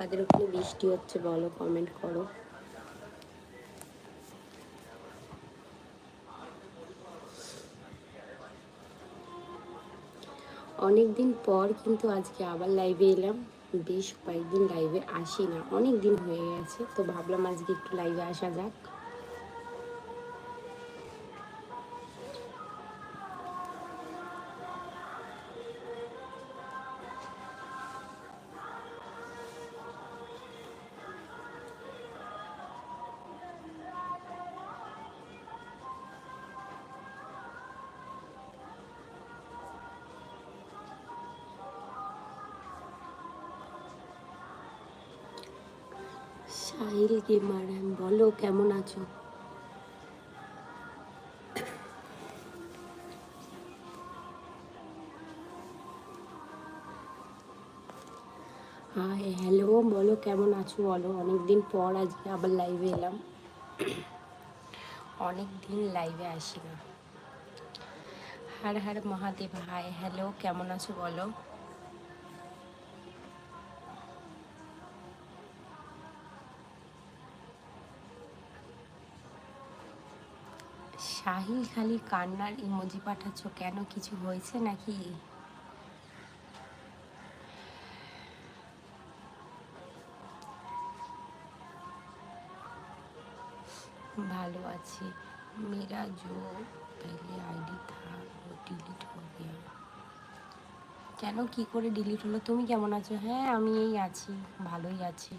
কাদের ওখানে বৃষ্টি হচ্ছে, বলো কমেন্ট করো। অনেক দিন পর কিন্তু আজকে আবার লাইভে এলাম। বেশ কয়েকদিন লাইভে আসি না অনেক দিন হয়ে গেছে, তো ভাবলাম আজকে একটু লাইভে আসা যাক। সাহিল গেমার, বলো কেমন আছো? হাই, হ্যালো, বলো কেমন আছো? বলো, অনেকদিন পর আজকে আবার লাইভে এলাম। অনেক দিন লাইভে আসি না হার হার মহাদেব, হাই, হ্যালো, কেমন আছো বলো? শাহিল খালি কান্নার ইমোজি পাঠাচ্ছ কেন? কিছু হয়েছে নাকি? ভালো আছি। মেরা জো পেলে আইডি থা ও ডিলিট হবে। কেন? কি করে ডিলিট হলো? তুমি কেমন আছো? হ্যাঁ আমি এই আছি, ভালোই আছি।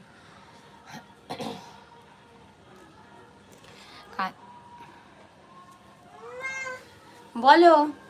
বলো।